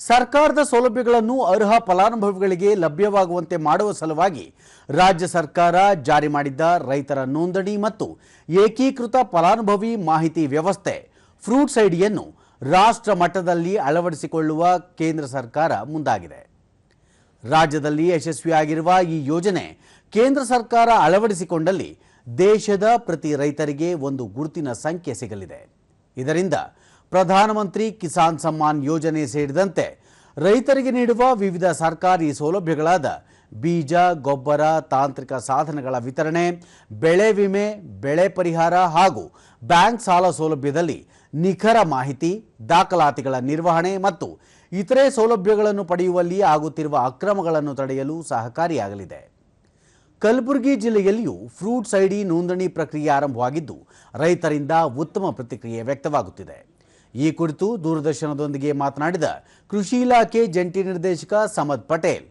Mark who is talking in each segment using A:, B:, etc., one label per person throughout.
A: ಸರ್ಕಾರದ ಸೌಲಭ್ಯಗಳನ್ನು ಅರ್ಹ ಫಲಾನುಭವಿಗಳಿಗೆ ಲಭ್ಯವಾಗುವಂತೆ ಮಾಡುವ ಸಲುವಾಗಿ ರಾಜ್ಯ ಸರ್ಕಾರ ಜಾರಿ ಮಾಡಿದ್ದ ರೈತರ ನೋಂದಣಿ ಮತ್ತು ಏಕೀಕೃತ ಫಲಾನುಭವಿ ಮಾಹಿತಿ ವ್ಯವಸ್ಥೆ ಫ್ರೂಟ್ಸ್ ಐಡಿಯನ್ನು ರಾಷ್ಟ್ರ ಮಟ್ಟದಲ್ಲಿ ಅಳವಡಿಸಿಕೊಳ್ಳುವ ಕೇಂದ್ರ ಸರ್ಕಾರ ಮುಂದಾಗಿದೆ. ರಾಜ್ಯದಲ್ಲಿ ಯಶಸ್ವಿಯಾಗಿರುವ ಈ ಯೋಜನೆ ಕೇಂದ್ರ ಸರ್ಕಾರ ಅಳವಡಿಸಿಕೊಂಡಲ್ಲಿ ದೇಶದ ಪ್ರತಿ ರೈತರಿಗೆ ಒಂದು ಗುರುತಿನ ಸಂಖ್ಯೆ ಸಿಗಲಿದೆ. ಇದರಿಂದ ಪ್ರಧಾನಮಂತ್ರಿ ಕಿಸಾನ್ ಸಮ್ಮಾನ್ ಯೋಜನೆ ಸೇರಿದಂತೆ ರೈತರಿಗೆ ನೀಡುವ ವಿವಿಧ ಸರ್ಕಾರಿ ಸೌಲಭ್ಯಗಳಾದ ಬೀಜ, ಗೊಬ್ಬರ, ತಾಂತ್ರಿಕ ಸಾಧನಗಳ ವಿತರಣೆ, ಬೆಳೆ ವಿಮೆ, ಬೆಳೆ ಪರಿಹಾರ ಹಾಗೂ ಬ್ಯಾಂಕ್ ಸಾಲ ಸೌಲಭ್ಯದಲ್ಲಿ ನಿಖರ ಮಾಹಿತಿ, ದಾಖಲಾತಿಗಳ ನಿರ್ವಹಣೆ ಮತ್ತು ಇತರೆ ಸೌಲಭ್ಯಗಳನ್ನು ಪಡೆಯುವಲ್ಲಿ ಆಗುತ್ತಿರುವ ಅಕ್ರಮಗಳನ್ನು ತಡೆಯಲು ಸಹಕಾರಿಯಾಗಲಿದೆ. ಕಲಬುರಗಿ ಜಿಲ್ಲೆಯಲ್ಲಿಯೂ ಫ್ರೂಟ್ಸ್ ಐಡಿ ನೋಂದಣಿ ಪ್ರಕ್ರಿಯೆ ಆರಂಭವಾಗಿದ್ದು ರೈತರಿಂದ ಉತ್ತಮ ಪ್ರತಿಕ್ರಿಯೆ ವ್ಯಕ್ತವಾಗುತ್ತಿದೆ. ಈ ಕುರಿತು ದೂರದರ್ಶನದೊಂದಿಗೆ ಮಾತನಾಡಿದ ಕೃಷಿ ಇಲಾಖೆ ಜಂಟಿ ನಿರ್ದೇಶಕ ಸಮದ್ ಪಟೇಲ್,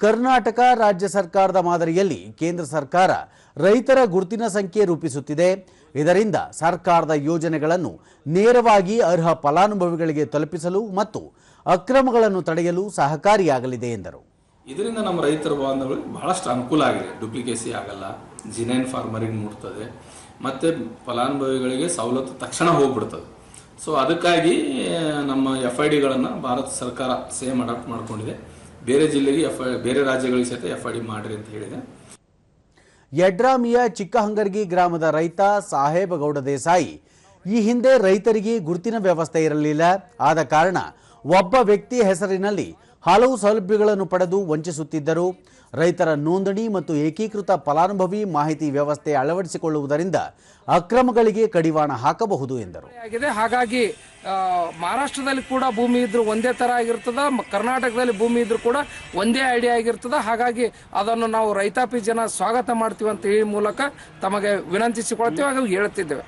A: ಕರ್ನಾಟಕ ರಾಜ್ಯ ಸರ್ಕಾರದ ಮಾದರಿಯಲ್ಲಿ ಕೇಂದ್ರ ಸರ್ಕಾರ ರೈತರ ಗುರುತಿನ ಸಂಖ್ಯೆ ರೂಪಿಸುತ್ತಿದೆ. ಇದರಿಂದ ಸರ್ಕಾರದ ಯೋಜನೆಗಳನ್ನು ನೇರವಾಗಿ ಅರ್ಹ ಫಲಾನುಭವಿಗಳಿಗೆ ತಲುಪಿಸಲು ಮತ್ತು ಅಕ್ರಮಗಳನ್ನು ತಡೆಯಲು ಸಹಕಾರಿಯಾಗಲಿದೆ ಎಂದರು.
B: ಇದರಿಂದ ನಮ್ಮ ರೈತರ ಬಾಂಧವರಿಗೆ ಬಹಳಷ್ಟು ಅನುಕೂಲ ಆಗಿದೆ. ಡುಪ್ಲಿಕೇಸಿ ಆಗಲ್ಲ, ಜಿನೈನ್ ಫಾರ್ಮರಿಗೆ ಮುಟ್ತದೆ, ಮತ್ತು ಫಲಾನುಭವಿಗಳಿಗೆ ಸವಲತ್ತು ತಕ್ಷಣ ಹೋಗ್ಬಿಡ್ತದೆ. ಸೊ ಅದಕ್ಕಾಗಿ ನಮ್ಮ ಎಫ್ ಐ ಡಿಗಳನ್ನು ಭಾರತ ಸರ್ಕಾರ ಸೇಮ್ ಅಡಾಪ್ಟ್ ಮಾಡಿಕೊಂಡಿದೆ. ಬೇರೆ ಜಿಲ್ಲೆಗೆ ಎಫ್ ಬೇರೆ ರಾಜ್ಯಗಳಿಗೆ ಸಹಿತ ಎಫ್ ಐ ಡಿ ಮಾಡಿರಿ ಅಂತ ಹೇಳಿದೆ.
A: ಯಡ್ರಾಮಿಯ ಚಿಕ್ಕಹಂಗರ್ಗಿ ಗ್ರಾಮದ ರೈತ ಸಾಹೇಬಗೌಡ ದೇಸಾಯಿ. ಈ ಹಿಂದೆ ರೈತರಿಗೆ ಗುರುತಿನ ವ್ಯವಸ್ಥೆ ಇರಲಿಲ್ಲ. ಆದ ಕಾರಣ, ಒಬ್ಬ ವ್ಯಕ್ತಿ ಹೆಸರಿನಲ್ಲಿ ಹಲವು ಸೌಲಭ್ಯಗಳನ್ನು ಪಡೆದು ವಂಚಿಸುತ್ತಿದ್ದರು. ರೈತರ ನೋಂದಣಿ ಮತ್ತು ಏಕೀಕೃತ ಫಲಾನುಭವಿ ಮಾಹಿತಿ ವ್ಯವಸ್ಥೆ ಅಳವಡಿಸಿಕೊಳ್ಳುವುದರಿಂದ ಅಕ್ರಮಗಳಿಗೆ ಕಡಿವಾಣ ಹಾಕಬಹುದು ಎಂದರು.
C: ಹಾಗಾಗಿ ಮಹಾರಾಷ್ಟ್ರದಲ್ಲಿ ಕೂಡ ಭೂಮಿ ಇದ್ರೂ ಒಂದೇ ತರ ಆಗಿರ್ತದ ಕರ್ನಾಟಕದಲ್ಲಿ ಭೂಮಿ ಇದ್ರೂ ಕೂಡ ಒಂದೇ ಐಡಿಯಾ ಆಗಿರ್ತದ. ಹಾಗಾಗಿ, ಅದನ್ನು ನಾವು ರೈತಾಪಿ ಜನ ಸ್ವಾಗತ ಮಾಡ್ತೀವಿ ಅಂತ ಈ ಮೂಲಕ ತಮಗೆ ವಿನಂತಿಸಿಕೊಳ್ತೀವಿ ಹಾಗೂ ಹೇಳ್ತಿದ್ದೇವೆ